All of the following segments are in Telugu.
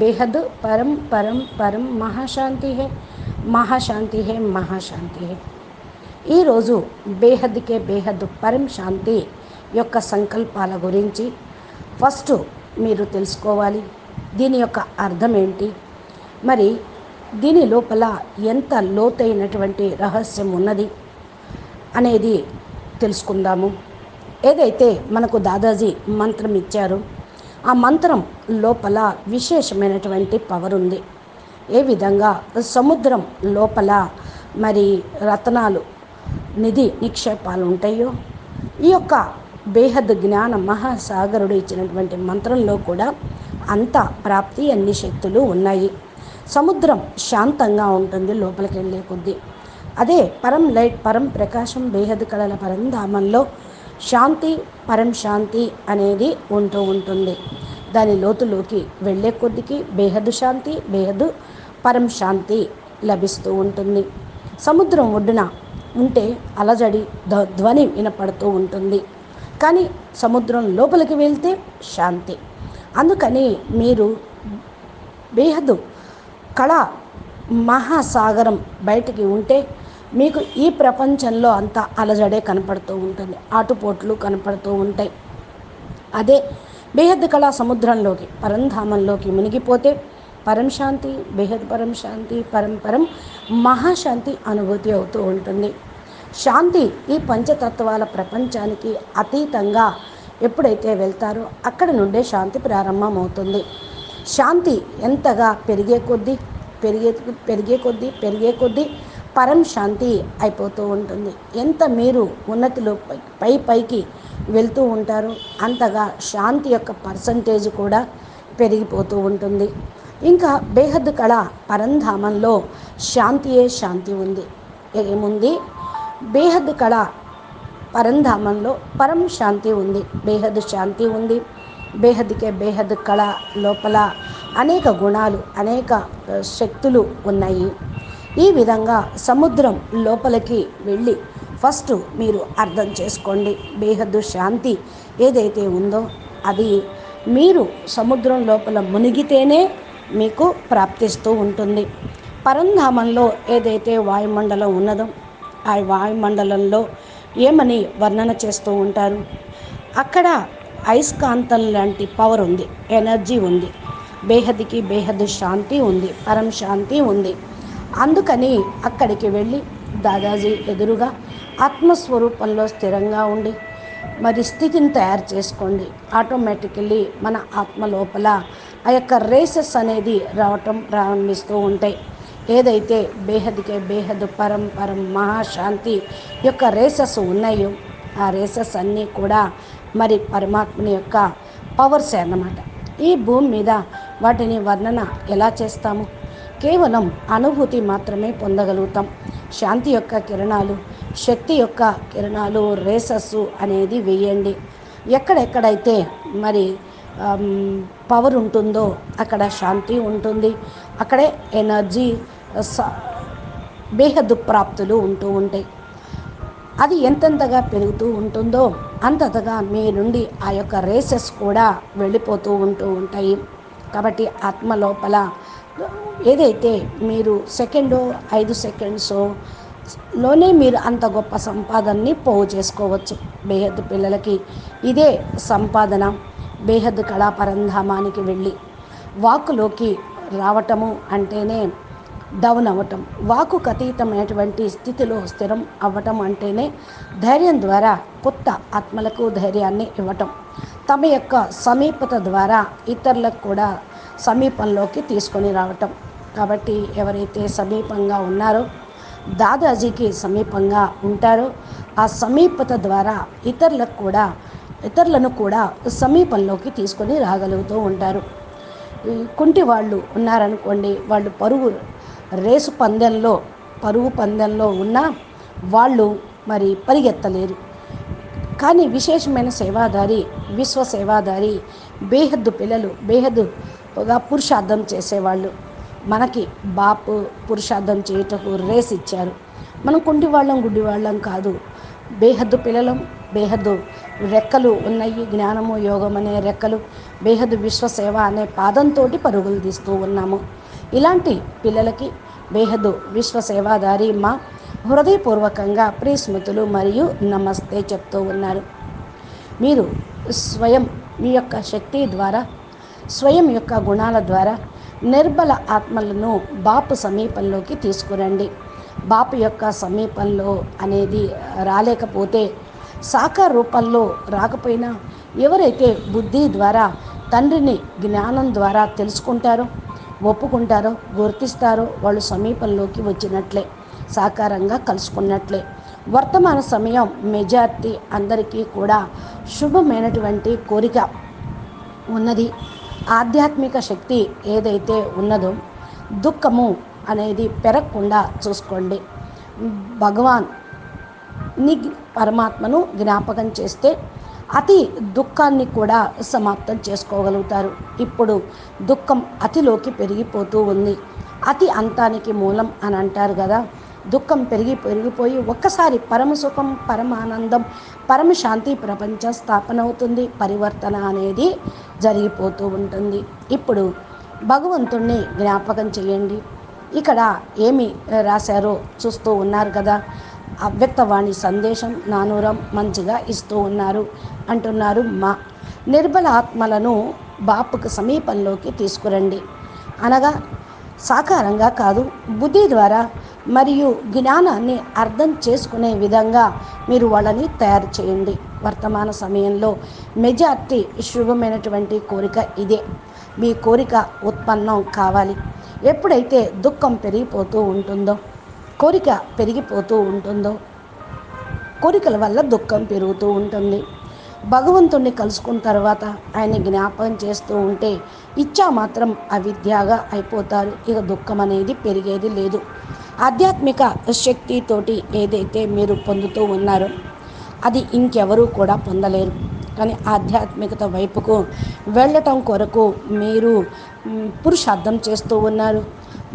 बेहद परम పరం परम మహాశాంతి హే మహాశాంతి హే మహాశాంతి. హే ఈరోజు బేహద్కే బేహద్ పరం శాంతి యొక్క సంకల్పాల గురించి ఫస్ట్ మీరు తెలుసుకోవాలి. దీని యొక్క అర్థం ఏంటి? మరి దీని లోపల ఎంత లోతైనటువంటి రహస్యం ఉన్నది అనేది తెలుసుకుందాము. ఏదైతే మనకు దాదాజీ మంత్రం ఇచ్చారో ఆ మంత్రం లోపల విశేషమైనటువంటి పవర్ ఉంది. ఏ విధంగా? సముద్రం లోపల మరి రత్నాలు నిధి నిక్షేపాలు ఉంటాయో ఈ యొక్క బేహద్ జ్ఞాన మహాసాగరుడు ఇచ్చినటువంటి మంత్రంలో కూడా అంత ప్రాప్తి అన్ని శక్తులు ఉన్నాయి. సముద్రం శాంతంగా ఉంటుంది లోపలికి వెళ్ళే కొద్దీ. అదే పరం లైట్ పరం ప్రకాశం బేహద్ కళల పరంధామంలో శాంతి పరం శాంతి అనేది ఉంటూ ఉంటుంది. దాని లోతులోకి వెళ్ళే కొద్దికి బేహదు శాంతి బేహదు పరం శాంతి లభిస్తూ ఉంటుంది. సముద్రం ఒడ్డున ఉంటే అలజడి ధ్వని వినపడుతూ ఉంటుంది. కానీ సముద్రం లోపలికి వెళ్తే శాంతి. అందుకని మీరు బేహదు కళ మహాసాగరం బయటికి ఉంటే మీకు ఈ ప్రపంచంలో అంతా అలజడే కనపడుతూ ఉంటుంది ఆటుపోట్లు కనపడుతూ ఉంటాయి. అదే బేహద్ కళా సముద్రంలోకి పరంధామంలోకి మునిగిపోతే పరం శాంతి బేహద్ పరం శాంతి పరంపరం మహాశాంతి అనుభూతి అవుతూ ఉంటుంది. శాంతి ఈ పంచతత్వాల ప్రపంచానికి అతీతంగా ఎప్పుడైతే వెళ్తారో అక్కడ నుండే శాంతి ప్రారంభమవుతుంది. శాంతి ఎంతగా పెరిగే కొద్దీ పెరిగే పెరిగే కొద్దీ పెరిగే కొద్దీ పరం శాంతి అయిపోతూ ఉంటుంది. ఎంత మీరు ఉన్నతిలో పై- పై పైకి వెళ్తూ ఉంటారు అంతగా శాంతి యొక్క పర్సంటేజ్ కూడా పెరిగిపోతూ ఉంటుంది. ఇంకా బేహద్ కళ పరంధామంలో శాంతియే శాంతి ఉంది. ఏముంది? బేహద్ కళ పరంధామంలో పరం శాంతి ఉంది. బేహద్ శాంతి ఉంది. బేహద్కే బేహద్ కళ లోపల అనేక గుణాలు అనేక శక్తులు ఉన్నాయి. ఈ విధంగా సముద్రం లోపలికి వెళ్ళి ఫస్ట్ మీరు అర్థం చేసుకోండి. బేహద్దు శాంతి ఏదైతే ఉందో అది మీరు సముద్రం లోపల మునిగితేనే మీకు ప్రాప్తిస్తూ ఉంటుంది. పరంధామంలో ఏదైతే వాయుమండలం ఉన్నదో ఆ వాయుమండలంలో ఏమని వర్ణన చేస్తూ ఉంటారు? అక్కడ అయస్కాంతం లాంటి పవర్ ఉంది ఎనర్జీ ఉంది. బేహద్కి బేహద్ శాంతి ఉంది పరం శాంతి ఉంది. అందుకని అక్కడికి వెళ్ళి దాదాజీ ఎదురుగా ఆత్మస్వరూపంలో స్థిరంగా ఉండి మరి స్థితిని తయారు చేసుకోండి. ఆటోమేటికల్లీ మన ఆత్మ లోపల ఆ యొక్క రేసెస్ అనేది రావటం ప్రారంభిస్తూ ఉంటాయి ఏదైతే బేహద్కే బేహద్ పరం పరం మహాశాంతి యొక్క రేసెస్ ఉన్నాయో ఆ రేసెస్ అన్నీ కూడా మరి పరమాత్మని యొక్క పవర్సే అన్నమాట. ఈ భూమి మీద వాటిని వర్ణన ఎలా చేస్తాము? కేవలం అనుభూతి మాత్రమే పొందగలుగుతాం. శాంతి యొక్క కిరణాలు శక్తి యొక్క కిరణాలు రేసస్సు అనేది వేయండి. ఎక్కడెక్కడైతే మరి పవర్ ఉంటుందో అక్కడ శాంతి ఉంటుంది. అక్కడే ఎనర్జీ స- బేహద్దు ప్రాప్తులు ఉంటూ ఉంటాయి. అది ఎంతెంతగా పెరుగుతూ ఉంటుందో అంతగా మీ నుండి ఆ యొక్క రేసెస్ కూడా వెళ్ళిపోతూ ఉంటూ ఉంటాయి. కాబట్టి ఆత్మ లోపల ఏదైతే మీరు సెకండో ఐదు సెకండ్స్లోనే మీరు అంత గొప్ప సంపాదనని పోగు చేసుకోవచ్చు. బేహద్దు పిల్లలకి ఇదే సంపాదన. బేహద్దు కళా పరంధామానికి వెళ్ళి వాక్కులోకి రావటము అంటేనే డౌన్ అవ్వటం. వాకుకు అతీతమైనటువంటి స్థితిలో స్థిరం అవ్వటం అంటేనే ధైర్యం ద్వారా కొత్త ఆత్మలకు ధైర్యాన్ని ఇవ్వటం. తమ యొక్క సమీపత ద్వారా ఇతరులకు కూడా సమీపంలోకి తీసుకొని రావటం. కాబట్టి ఎవరైతే సమీపంగా ఉన్నారో దాదాజీకి సమీపంగా ఉంటారో ఆ సమీపత ద్వారా ఇతరులకు కూడా ఇతరులను కూడా సమీపంలోకి తీసుకొని రాగలుగుతూ ఉంటారు. కుంటి వాళ్ళు ఉన్నారనుకోండి వాళ్ళు పరుగు రేసు పందెంలో పరుగు పందెంలో ఉన్న వాళ్ళు మరి పరిగెత్తలేరు. కానీ విశేషమైన సేవాదారి విశ్వ సేవాదారి బేహద్దు పిల్లలు బేహద్దుగా పురుషార్థం చేసేవాళ్ళు. మనకి బాపు పురుషార్థం చేయుటకు రేస్ ఇచ్చారు. మనం కుండివాళ్ళం గుడ్డివాళ్ళం కాదు. బేహద్దు పిల్లలం బేహద్దు రెక్కలు ఉన్నాయి. జ్ఞానము యోగం అనే రెక్కలు బేహద్దు విశ్వసేవ అనే పాదంతో పరుగులు తీస్తూ ఉన్నాము. ఇలాంటి పిల్లలకి బేహద్దు విశ్వసేవాదారి మా హృదయపూర్వకంగా ప్రియస్మృతులు మరియు నమస్తే చెప్తూ ఉన్నారు. మీరు స్వయం మీ యొక్క శక్తి ద్వారా స్వయం యొక్క గుణాల ద్వారా నిర్బల ఆత్మలను బాపు సమీపంలోకి తీసుకురండి. బాపు యొక్క సమీపంలో అనేది రాలేకపోతే సాకార రూపంలో రాకపోయినా ఎవరైతే బుద్ధి ద్వారా తండ్రిని జ్ఞానం ద్వారా తెలుసుకుంటారో ఒప్పుకుంటారో గుర్తిస్తారో వాళ్ళు సమీపంలోకి వచ్చినట్లే సాకారంగా కలుసుకున్నట్లే. వర్తమాన సమయం మెజార్టీ అందరికీ కూడా శుభమైనటువంటి కోరిక ఉన్నది. ఆధ్యాత్మిక శక్తి ఏదైతే ఉన్నదో దుఃఖము అనేది పెరగకుండా చూసుకోండి. భగవాన్ని పరమాత్మను జ్ఞాపకం చేస్తే అతి దుఃఖాన్ని కూడా సమాప్తం చేసుకోగలుగుతారు. ఇప్పుడు దుఃఖం అతిలోకి పెరిగిపోతూ ఉంది. అతి అంతానికి మూలం అని అంటారు కదా. దుఃఖం పెరిగి పెరిగిపోయి ఒక్కసారి పరమ సుఖం పరమానందం పరమశాంతి ప్రపంచం ప్రపంచ స్థాపన అవుతుంది. పరివర్తన అనేది జరిగిపోతూ ఉంటుంది. ఇప్పుడు భగవంతుణ్ణి జ్ఞాపకం చేయండి. ఇక్కడ ఏమి రాశారో చూస్తూ ఉన్నారు కదా. అవ్యక్తవాణి సందేశం నానూరం మంచిగా ఇస్తూ ఉన్నారు. అంటున్నారు మా నిర్బల ఆత్మలను బాపుకు సమీపంలోకి తీసుకురండి. అనగా సాకారంగా కాదు బుద్ధి ద్వారా మరియు జ్ఞానాన్ని అర్థం చేసుకునే విధంగా మీరు వాళ్ళని తయారు చేయండి. వర్తమాన సమయంలో మెజార్టీ శుభమైనటువంటి కోరిక ఇదే. మీ కోరిక ఉత్పన్నం కావాలి. ఎప్పుడైతే దుఃఖం పెరిగిపోతూ ఉంటుందో కోరిక పెరిగిపోతూ ఉంటుందో కోరికల వల్ల దుఃఖం పెరుగుతూ ఉంటుంది. భగవంతుణ్ణి కలుసుకున్న తర్వాత ఆయన జ్ఞాపకం చేస్తూ ఉంటే ఇచ్చా మాత్రం అవిద్యగా అయిపోతారు. ఇక దుఃఖం అనేది పెరిగేది లేదు. ఆధ్యాత్మిక శక్తితోటి ఏదైతే మీరు పొందుతూ ఉన్నారో అది ఇంకెవరూ కూడా పొందలేరు. కానీ ఆధ్యాత్మికత వైపుకు వెళ్ళటం కొరకు మీరు పురుషార్థం చేస్తూ ఉన్నారు.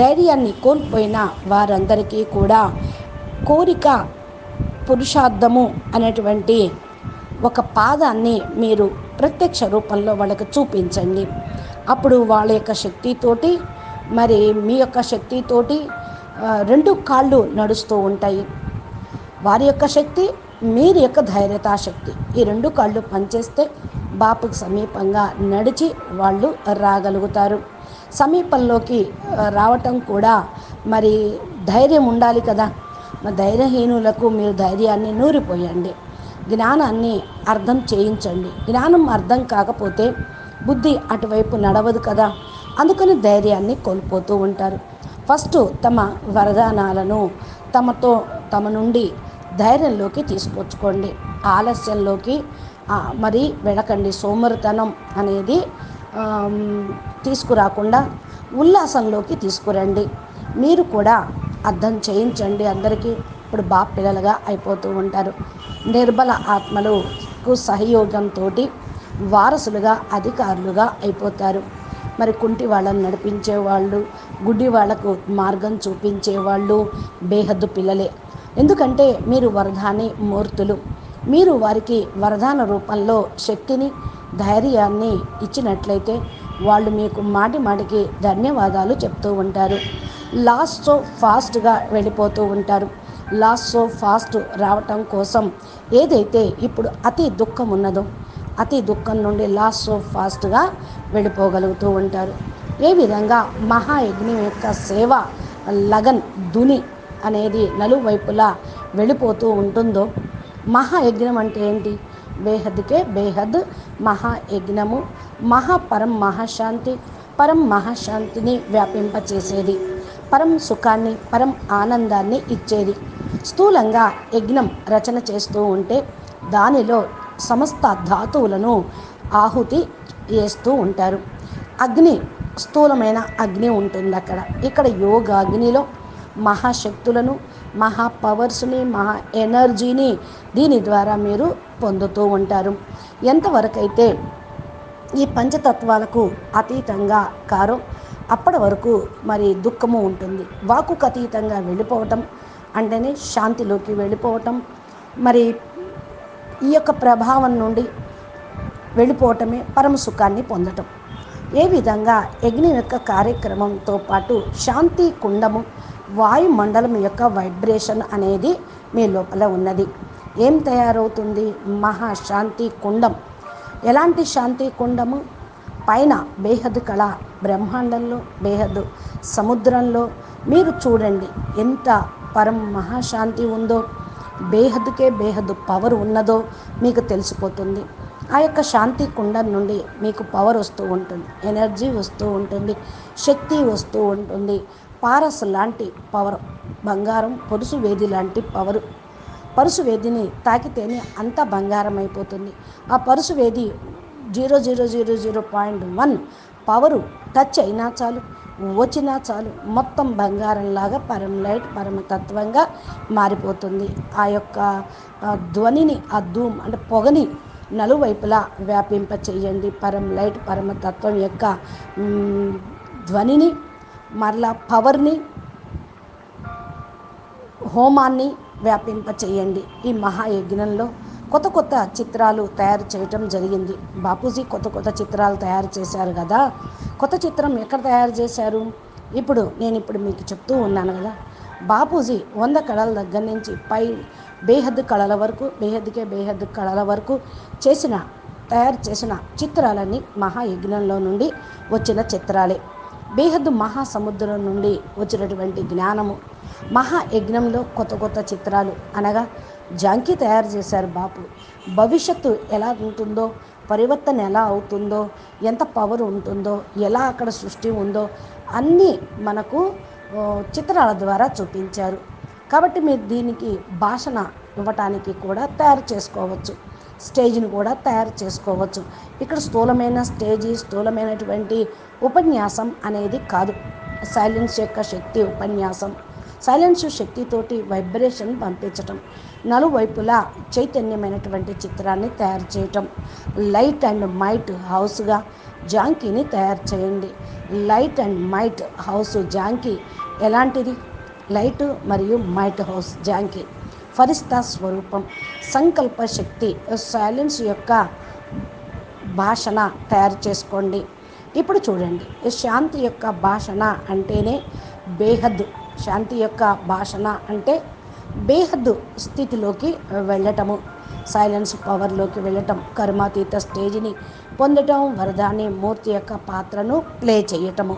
ధైర్యాన్ని కోల్పోయిన వారందరికీ కూడా కోరిక పురుషార్థము అనేటువంటి ఒక పాదాన్ని మీరు ప్రత్యక్ష రూపంలో వాళ్ళకి చూపించండి. అప్పుడు వాళ్ళ యొక్క శక్తితోటి మరి మీ యొక్క శక్తితోటి రెండు కాళ్ళు నడుస్తూ ఉంటాయి. వారి యొక్క శక్తి మీరు యొక్క ధైర్యతాశక్తి ఈ రెండు కాళ్ళు పనిచేస్తే బాపుకు సమీపంగా నడిచి వాళ్ళు రాగలుగుతారు. సమీపంలోకి రావటం కూడా మరి ధైర్యం ఉండాలి కదా. మరి ధైర్యహీనులకు మీరు ధైర్యాన్ని నూరిపోయండి. జ్ఞానాన్ని అర్థం చేయించండి. జ్ఞానం అర్థం కాకపోతే బుద్ధి అటువైపు నడవదు కదా. అందుకని ధైర్యాన్ని కోల్పోతూ ఉంటారు. ఫస్ట్ తమ వరదానాలను తమతో తమ నుండి ధైర్యంలోకి తీసుకొచ్చుకోండి. ఆలస్యంలోకి మరి వెళ్ళకండి. సోమరితనం అనేది తీసుకురాకుండా ఉల్లాసంలోకి తీసుకురండి. మీరు కూడా అర్థం చేయించండి అందరికీ. ఇప్పుడు బాప్ పిల్లలుగా అయిపోతూ ఉంటారు. నిర్బల ఆత్మలకు సహయోగంతో వారసులుగా అధికారులుగా అయిపోతారు. మరి కుంటి వాళ్ళని నడిపించే వాళ్ళు గుడ్డి వాళ్ళకు మార్గం చూపించే వాళ్ళు బేహద్దు పిల్లలే. ఎందుకంటే మీరు వరదాని మూర్తులు. మీరు వారికి వరదాన రూపంలో శక్తిని ధైర్యాన్ని ఇచ్చినట్లయితే వాళ్ళు మీకు మాటి మాటికి ధన్యవాదాలు చెప్తూ ఉంటారు. లాస్ట్ సో ఫాస్ట్గా వెళ్ళిపోతూ ఉంటారు. లాస్ట్ సో ఫాస్ట్ రావటం కోసం ఏదైతే ఇప్పుడు అతి దుఃఖం ఉన్నదో అతి దుఃఖం నుండి లాస్ట్ సో ఫాస్ట్గా వెళ్ళిపోగలుగుతూ ఉంటారు. ఏ విధంగా మహాయజ్ఞం యొక్క సేవ లగన్ దుని అనేది నలువైపులా వెళ్ళిపోతూ ఉంటుందో మహాయజ్ఞం అంటే ఏంటి? బేహద్కే బేహద్ మహాయజ్ఞము మహాపరం మహాశాంతి పరం మహాశాంతిని వ్యాపింపచేసేది పరం సుఖాన్ని పరం ఆనందాన్ని ఇచ్చేది. స్థూలంగా యజ్ఞం రచన చేస్తూ ఉంటే దానిలో సమస్త ధాతువులను ఆహుతి చేస్తూ ఉంటారు. అగ్ని స్థూలమైన అగ్ని ఉంటుంది అక్కడ ఇక్కడ యోగ అగ్నిలో మహాశక్తులను మహా పవర్స్ని మహా ఎనర్జీని దీని ద్వారా మీరు పొందుతూ ఉంటారు. ఎంతవరకైతే ఈ పంచతత్వాలకు అతీతంగా కారం అప్పటి వరకు మరి దుఃఖము ఉంటుంది. వాకుకు అతీతంగా వెళ్ళిపోవటం అంటేనే శాంతిలోకి వెళ్ళిపోవటం మరి ఈ యొక్క ప్రభావం నుండి వెళ్ళిపోవటమే పరమ సుఖాన్ని పొందటం. ఏ విధంగా యజ్ఞ యొక్క కార్యక్రమంతో పాటు శాంతి కుండము వాయుమండలం యొక్క వైబ్రేషన్ అనేది మీ లోపల ఉన్నది. ఏం తయారవుతుంది? మహాశాంతి కుండం. ఎలాంటి శాంతి కుండము? పైన బేహద్ కళ బ్రహ్మాండంలో బేహద్ సముద్రంలో. మీరు చూడండి ఎంత పరం మహాశాంతి ఉందో. బేహద్కే బేహద్ పవర్ ఉన్నదో మీకు తెలిసిపోతుంది. ఆ యొక్క శాంతి కుండం నుండి మీకు పవర్ వస్తూ ఉంటుంది. ఎనర్జీ వస్తూ ఉంటుంది. శక్తి వస్తూ ఉంటుంది. పారస్ లాంటి పవర్ బంగారం పొరుసు వేది లాంటి పవరు. పరుసు వేదిని తాకితేనే అంత బంగారం అయిపోతుంది ఆ పరుసు వేది zero zero zero zero point one power touch అయినా చాలు వచ్చినా చాలు మొత్తం బంగారంలాగా పరం లైట్ పరమతత్వంగా మారిపోతుంది. ఆ యొక్క ధ్వనిని ఆ ధూమ్ అంటే పొగని నలువైపులా వ్యాపింప చేయండి పరం లైట్ పరమతత్వం యొక్క ధ్వనిని మరలా పవర్ని హోమాన్ని వ్యాపింప చేయండి ఈ మహాయజ్ఞంలో కొత్త కొత్త చిత్రాలు తయారు చేయటం జరిగింది. బాపూజీ కొత్త కొత్త చిత్రాలు తయారు చేశారు కదా? కొత్త చిత్రం ఎక్కడ తయారు చేశారు? ఇప్పుడు నేను ఇప్పుడు మీకు చెప్తూ ఉన్నాను కదా. బాపూజీ వంద కళల దగ్గర నుంచి పై బేహద్ కళల వరకు బేహద్కే బేహద్ కళల వరకు చేసిన తయారు చేసిన చిత్రాలన్నీ మహాయజ్ఞంలో నుండి వచ్చిన చిత్రాలే. బేహద్దు మహాసముద్రం నుండి వచ్చినటువంటి జ్ఞానము. మహాయజ్ఞంలో కొత్త కొత్త చిత్రాలు అనగా జాంకీ తయారు చేశారు బాపు. భవిష్యత్తు ఎలా ఉంటుందో పరివర్తన ఎలా అవుతుందో ఎంత పవర్ ఉంటుందో ఎలా అక్కడ సృష్టి ఉందో అన్నీ మనకు చిత్రాల ద్వారా చూపించారు. కాబట్టి మీరు దీనికి భాషణ ఇవ్వటానికి కూడా తయారు చేసుకోవచ్చు. స్టేజ్ని కూడా తయారు చేసుకోవచ్చు. ఇక్కడ స్థూలమైన స్టేజీ స్థూలమైనటువంటి ఉపన్యాసం అనేది కాదు. సైలెన్స్ యొక్క శక్తి ఉపన్యాసం. సైలెన్స్ శక్తితోటి వైబ్రేషన్ పంపించటం. నలువైపులా చైతన్యమైనటువంటి చిత్రాన్ని తయారు చేయటం. లైట్ అండ్ మైట్ హౌస్గా జాంకీని తయారు చేయండి. లైట్ అండ్ మైట్ హౌస్ జాంకీ ఎలాంటిది? లైట్ మరియు మైట్ హౌస్ జాంకీ. ఫరిస్తా స్వరూపం సంకల్ప శక్తి సైలెన్స్ యొక్క భాషణ తయారు చేసుకోండి. ఇప్పుడు చూడండి శాంతి యొక్క భాషణ అంటేనే బేహద్. శాంతి యొక్క భాషణ అంటే బేహద్ స్థితిలోకి వెళ్ళటము సైలెన్స్ పవర్లోకి వెళ్ళటం కర్మాతీత స్టేజ్ని పొందటం వరదాని మూర్తి యొక్క పాత్రను ప్లే చేయటము.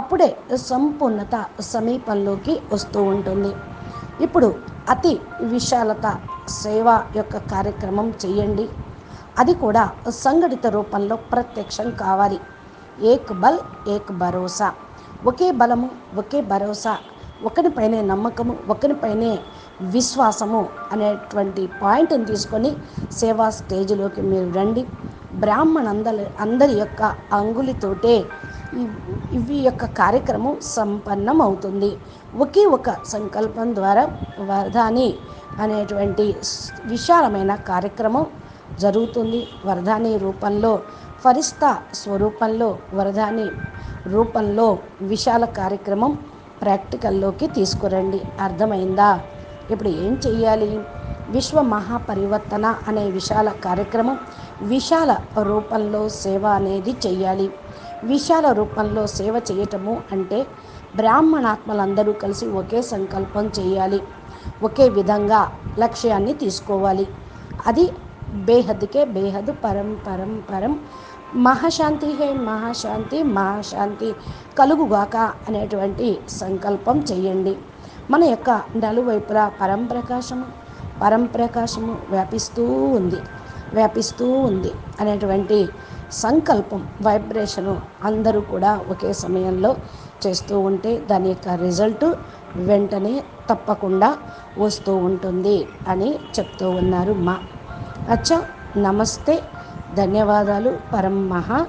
అప్పుడే సంపూర్ణత సమీపంలోకి వస్తూ ఉంటుంది. ఇప్పుడు అతి విశాలత సేవ యొక్క కార్యక్రమం చేయండి. అది కూడా సంఘటిత రూపంలో ప్రత్యక్షం కావాలి. ఏక్ బల్ ఏక్ భరోసా. ఒకే బలము ఒకే భరోసా. ఒకరిపైనే నమ్మకము ఒకరిపైనే విశ్వాసము అనేటువంటి పాయింట్ని తీసుకొని సేవా స్టేజ్లోకి మీరు రండి. బ్రాహ్మణ అందరి అందరి యొక్క అంగులితోటే ఇవి యొక్క కార్యక్రమం సంపన్నం అవుతుంది ఒకే ఒక సంకల్పం ద్వారా వరదాని అనేటువంటి విశాలమైన కార్యక్రమం జరుగుతుంది. వరదాని రూపంలో ఫరిస్తా స్వరూపంలో వరదాని రూపంలో విశాల కార్యక్రమం ప్రాక్టికల్లోకి తీసుకురండి. అర్థమైందా? ఇప్పుడు ఏం చెయ్యాలి? విశ్వ మహాపరివర్తన అనే విశాల కార్యక్రమం విశాల రూపంలో సేవ అనేది చేయాలి విశాల రూపంలో సేవ చేయటము అంటే బ్రాహ్మణాత్మలందరూ కలిసి ఒకే సంకల్పం చేయాలి. ఒకే విధంగా లక్ష్యాన్ని తీసుకోవాలి. అది బేహద్కే బేహద్ పరం పరం పరం. మహాశాంతి హే మహాశాంతి మహాశాంతి కలుగుగాక అనేటువంటి సంకల్పం చేయండి. మన యొక్క నలువైపులా పరంప్రకాశము పరంప్రకాశము వ్యాపిస్తూ ఉంది వ్యాపిస్తూ ఉంది అనేటువంటి సంకల్పం వైబ్రేషను అందరూ కూడా ఒకే సమయంలో చేస్తూ ఉంటే దాని యొక్క రిజల్ట్ వెంటనే తప్పకుండా వస్తూ ఉంటుంది అని చెప్తూ ఉన్నారు మా. అచ్చా నమస్తే. ధన్యవాదాలు పరం మహా